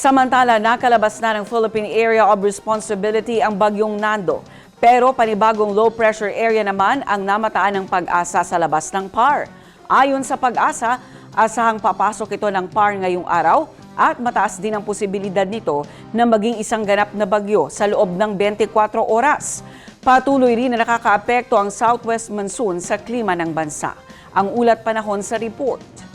Samantala, nakalabas na ng Philippine Area of Responsibility ang bagyong Nando. Pero panibagong low pressure area naman ang namataan ng pag-asa sa labas ng PAR. Ayon sa pag-asa, asahang papasok ito ng PAR ngayong araw at mataas din ang posibilidad nito na maging isang ganap na bagyo sa loob ng 24 oras. Patuloy rin na nakakaapekto ang southwest monsoon sa klima ng bansa. Ang ulat panahon sa report.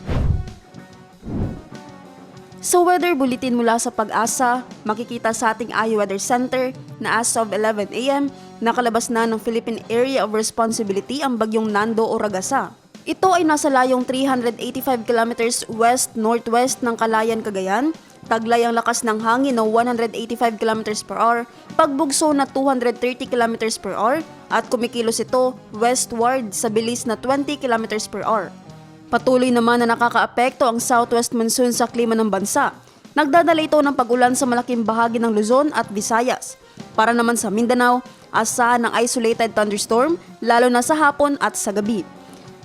Sa weather bulletin mula sa pag-asa, makikita sa ating iWeather Center na as of 11 a.m., nakalabas na ng Philippine Area of Responsibility ang bagyong Nando o Ragasa. Ito ay nasa layong 385 kilometers west-northwest ng Kalayan, Cagayan, taglay ang lakas ng hangin na 185 kilometers per hour, pagbugso na 230 kilometers per hour, at kumikilos ito westward sa bilis na 20 kilometers per hour. Patuloy naman na nakakaapekto ang southwest monsoon sa klima ng bansa. Nagdadala ito ng pag-ulan sa malaking bahagi ng Luzon at Visayas. Para naman sa Mindanao, asahan ng isolated thunderstorm lalo na sa hapon at sa gabi.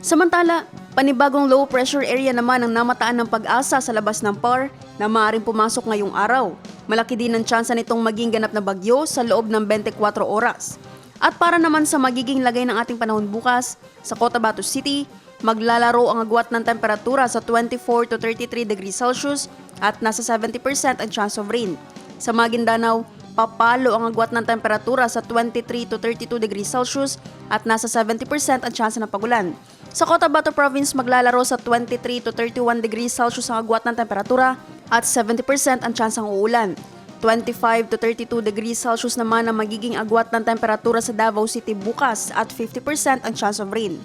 Samantala, panibagong low pressure area naman ang namataan ng pag-asa sa labas ng PAR na maaaring pumasok ngayong araw. Malaki din ang tsansa nitong maging ganap na bagyo sa loob ng 24 oras. At para naman sa magiging lagay ng ating panahon bukas, sa Cotabato City, maglalaro ang agwat ng temperatura sa 24 to 33 degrees Celsius at nasa 70% ang chance of rain. Sa Maguindanao, papalo ang agwat ng temperatura sa 23 to 32 degrees Celsius at nasa 70% ang chance ng pagulan. Sa Cotabato Province, maglalaro sa 23 to 31 degrees Celsius ang agwat ng temperatura at 70% ang chance ng uulan. 25 to 32 degrees Celsius naman ang magiging agwat ng temperatura sa Davao City bukas at 50% ang chance of rain.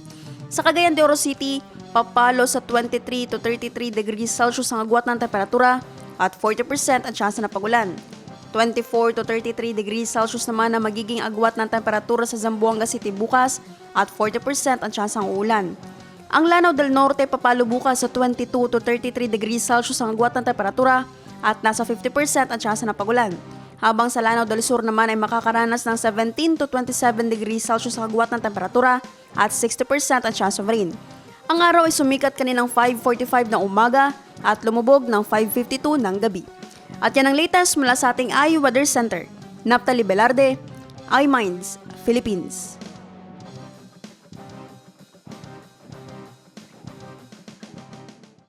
Sa Cagayan de Oro City, papalo sa 23 to 33 degrees Celsius ang agwat ng temperatura at 40% ang chance na pagulan. 24 to 33 degrees Celsius naman ang magiging agwat ng temperatura sa Zamboanga City bukas at 40% ang chance ng uulan. Ang Lanao del Norte papalo bukas sa 22 to 33 degrees Celsius ang agwat ng temperatura at nasa 50% ang chance ng pagulan. Habang sa Lanao del Sur naman ay makakaranas ng 17 to 27 degrees Celsius ang agwat ng temperatura at 60% ang chance of rain. Ang araw ay sumikat kaninang 5.45 ng umaga at lumubog ng 5.52 ng gabi. At yan ang latest mula sa ating iWeather Center. Naptali Velarde, iMinds, Philippines.